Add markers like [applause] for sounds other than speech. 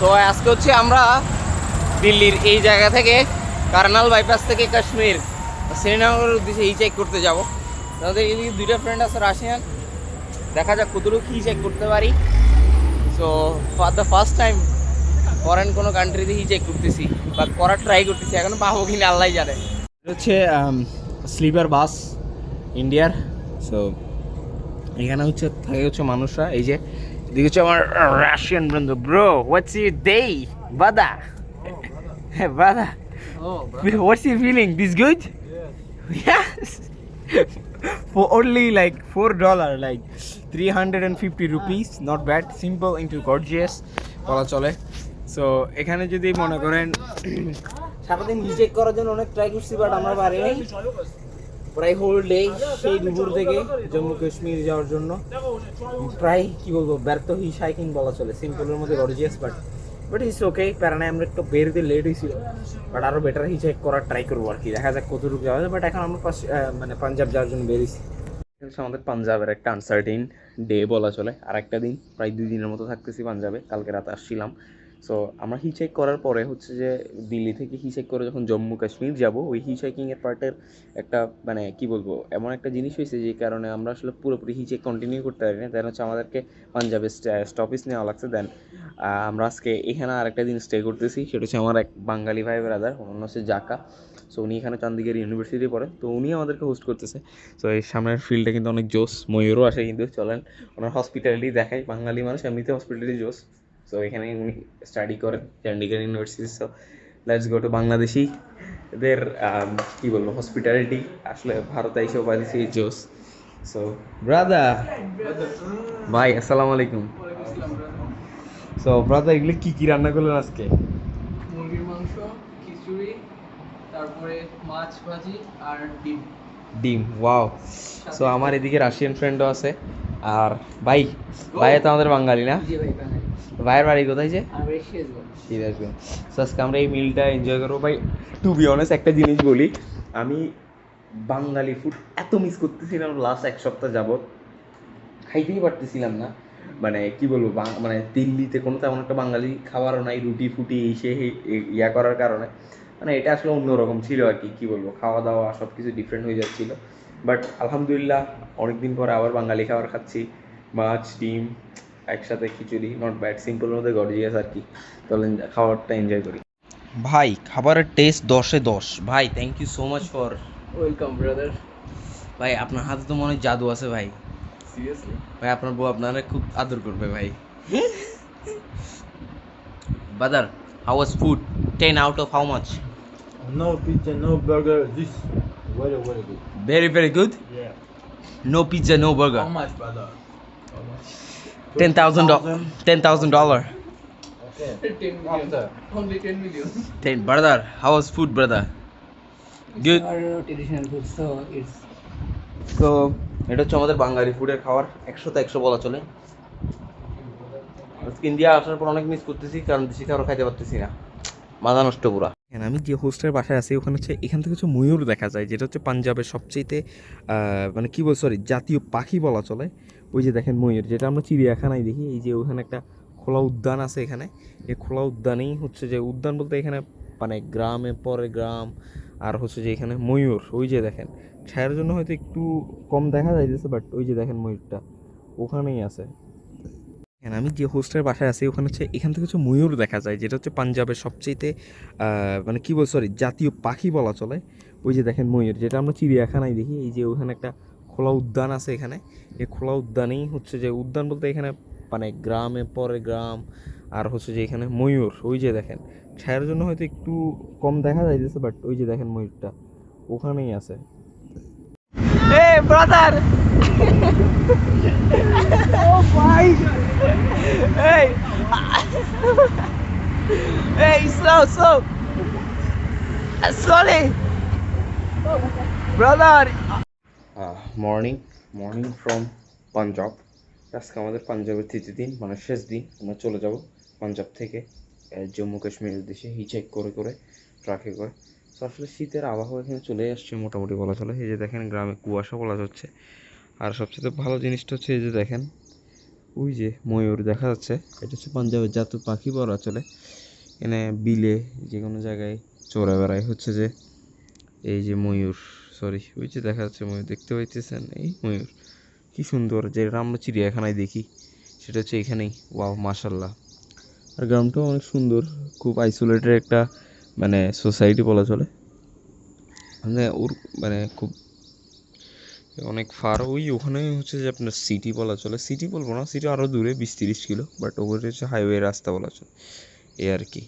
তো আজকে হচ্ছে আমরা দিল্লির এই জায়গা থেকে কার্নাল বাইপাস থেকে কাশ্মীর, শ্রীনগরের উদ্দেশ্যে ই চেক করতে যাব। তাদের এদিকে দুইটা ফ্রেন্ড আছে রাশিয়ান। দেখা যাক কতটুকু কি চেক করতে পারি। So for the first time foreign কোনো কান্ট্রিতে হি চেক করতেছি বা করার ট্রাই করতেছি। এখন পাবো কিনা আল্লাহ জানে। হচ্ছে স্লিপার বাস ইন্ডিয়ার সো এখানে হচ্ছে, থাকে হচ্ছে মানুষরা। এই যে হচ্ছে আমার রাশিয়ান বন্ধু ব্রো হোয়াটস ইউ ডে বাদা বাদা what's you feeling this good Yes. [laughs] For only like four dollar, like three hundred and fifty rupees, not bad. Simple into gorgeous. বলা চলে সো এখানে যদি মনে করেন সারাদিন রিচেক করার জন্য অনেক ট্রাই করছি বাট আমরা পারি নাই। প্রায় হোল ডে সেই দুপুর থেকে জম্মু কাশ্মীর যাওয়ার জন্য। প্রায়, কি বলব, ব্যর্থ হি সাইকিং বলা চলে। সিম্পলের মধ্যে gorgeous but but it's okay প্যারানায় আমরা একটু বেরোতে লেট হয়েছিল। বাট আরও বেটার হি চেক করার ট্রাই করব আর কি। দেখা যাক কতটুকু যাওয়া যায়। বাট এখন আমরা মানে পাঞ্জাব যাওয়ার জন্য বেরিয়েছি আমাদের পাঞ্জাবের একটা আনসার্টিন ডে বলা চলে। আর একটা দিন, প্রায় দুই দিনের মতো থাকতেছি পাঞ্জাবে কালকে রাতে আসছিলাম। সো আমরা হিচেক করার পরে হচ্ছে যে দিল্লি থেকে হিচেক করে যখন জম্মু কাশ্মীর যাব, ওই হিচেকিংয়ের পার্টের একটা মানে কি বলব, এমন একটা জিনিস হয়েছে যে কারণে আমরা আসলে পুরোপুরি হিচেক কন্টিনিউ করতে পারি না দেন হচ্ছে আমাদেরকে পাঞ্জাবে স্টপিস নেওয়া লাগছে। দেন আমরা আজকে এখানে আরেকটা দিন স্টে করতেছি। সেটা হচ্ছে আমার এক বাঙালি ভাই ব্রাদার অন্য হচ্ছে জাকা। সো উনি এখানে চন্দিগড় ইউনিভার্সিটি পড়ে। তো উনি আমাদেরকে হোস্ট করতেছে। সো এই সামনের ফিল্ডে কিন্তু অনেক জোস ময়ূরও আসে কিন্তু। চলেন, ওনার হসপিটালিটি দেখায় বাঙালি মানুষ এমনিতে হসপিটালিটি জোস সো এখানে উনি স্টাডি করেন Chandigarh university so let's go to Bangladeshi এদের কি বলব হসপিটালিটি আসলে ভারতে এসেও পাইছি জোস সো ব্রাদার ভাই আসসালামু আলাইকুম। সো ব্রাদার এগুলো কি কি রান্না করলেন আজকে? মুরগির মাংস খিচুড়ি তারপরে মাছ ভাজি আর ডিম। ডিম ওয়াও সো আমার এদিকে রাশিয়ান ফ্রেন্ডও আছে। আর ভাই ভাই তো আমাদের বাঙালি না? ভাইয়ের বাড়ি কোথায় যে? সিরাজগঞ্জ। সো আজকে আমরা এই মিলটা এনজয় করব। ভাই টু বি অনেস্ট একটা জিনিস বলি আমি বাঙালি ফুড এত মিস করতেছিলাম লাস্ট এক সপ্তাহ যাবত খাইতেই পারতেছিলাম না। মানে কি বলব মানে দিল্লিতে কোনো তেমন একটা বাঙালি খাবারও নাই রুটি ফুটি এই সে ইয়া করার কারণে। মানে এটা আসলে অন্যরকম ছিল আর কি কি বলব খাওয়া দাওয়া সব কিছু ডিফারেন্ট হয়ে যাচ্ছিল। বাট আলহামদুলিল্লাহ অনেকদিন পর আবার বাঙালি খাবার খাচ্ছি। মাছ ডিম একসাথে খিচুড়ি নট ব্যাড সিম্পলের মধ্যে গর্জিয়াস আর কি। চলেন খাবারটা এনজয় করি। ভাই খাবারের টেস্ট দশে দশ। ভাই thank you so much for welcome brother ভাই আপনার হাতে তো মনে হয় জাদু আছে ভাই। সিরিয়াসলি ভাই আপনার বউ আপনারা খুব আদর করবে ভাই। Brother how was food ten out of how much No pizza, no burger. This very very good. Very very good Yeah. No pizza no burger How much, brother? How much? Ten thousand ten thousand dollar Okay. 10 million only 10 million ten brother how was food brother Good. our traditional food so it's তো এটা হচ্ছে আমাদের বাঙালি ফুডের খাবার একশোতে একশো বলা চলে আজকে ইন্ডিয়া আসার পর অনেক মিস করতেছি কারণ দেশি খাবার খাইতে পারতেছি না মাথা নষ্ট পুরা এখানে আমি যে হোস্টেলের বাসায় আছি, ওখানে হচ্ছে এখান থেকে হচ্ছে ময়ূর দেখা যায়, যেটা হচ্ছে পাঞ্জাবের সবচেয়েতে মানে কী বল সরি জাতীয় পাখি বলা চলে। ওই যে দেখেন ময়ূর, যেটা আমরা চিড়িয়াখানায় দেখি, এই যে ওখানে একটা খোলা উদ্যান আছে এখানে। এই খোলা উদ্যানেই হচ্ছে যে, উদ্যান বলতে এখানে মানে গ্রামে পরে গ্রাম, আর হচ্ছে যে এখানে ময়ূর, ওই যে দেখেন। ছায়ার জন্য হয়তো একটু কম দেখা যাইতেছে বাট ওই যে দেখেন ময়ূরটা, ওখানেই আছে। এখানে আমি যে হোস্টের বাসায় আছি, ওখানে হচ্ছে এখান থেকে হচ্ছে ময়ূর দেখা যায়, যেটা হচ্ছে পাঞ্জাবের সবচেয়েতে মানে কী বল সরি জাতীয় পাখি বলা চলে। ওই যে দেখেন ময়ূর, যেটা আমরা চিড়িয়াখানায় দেখি, এই যে ওখানে একটা খোলা উদ্যান আছে এখানে। এই খোলা উদ্যানেই হচ্ছে যে, উদ্যান বলতে এখানে মানে গ্রামে পরে গ্রাম, আর হচ্ছে যে এখানে ময়ূর, ওই যে দেখেন। ছায়ার জন্য হয়তো একটু কম দেখা যাইতেছে বাট ওই যে দেখেন ময়ূরটা ওখানেই আছে। Brother! [laughs] oh my hey. Hey, slow slow. Slowly. Brother. Morning morning from Punjab আজকে আমাদের পাঞ্জাবের তৃতীয় দিন মানে শেষ দিন, আমরা চলে যাব পাঞ্জাব থেকে জম্মু কাশ্মীরের উদ্দেশ্যে হিচেক করে করে ট্রাকে করে। তো আসলে শীতের আবহাওয়া এখানে চলে আসছে মোটামুটি বলা চলে। এই যে দেখেন গ্রামে কুয়াশা বলা যাচ্ছে। আর সবচেয়ে ভালো জিনিসটা হচ্ছে এই যে দেখেন, ওই যে ময়ূর দেখা যাচ্ছে, এটা হচ্ছে পাঞ্জাবের জাতীয় পাখি বলা চলে এখানে বিলে যে কোনো জায়গায় চড়ে বেড়ায়, হচ্ছে যে এই যে ময়ূর সরি ওই যে দেখা যাচ্ছে ময়ূর, দেখতে পাইতেছেন? এই ময়ূর, কি সুন্দর যেটা আমরা চিড়িয়াখানায় দেখি, সেটা হচ্ছে এখানেই, ওয়াও মাশাল্লাহ আর গ্রামটাও অনেক সুন্দর, খুব আইসোলেটেড একটা মানে সোসাইটি বলা চলে। মানে ওর মানে খুব অনেক ফার ওই ওখানে হচ্ছে যে আপনার সিটি বলা চলে। সিটি বলব না সিটি আরও দূরে, বিশ তিরিশ কিলো বাট ওগুলো হচ্ছে হাইওয়ে রাস্তা বলা চলে। এ আর কি।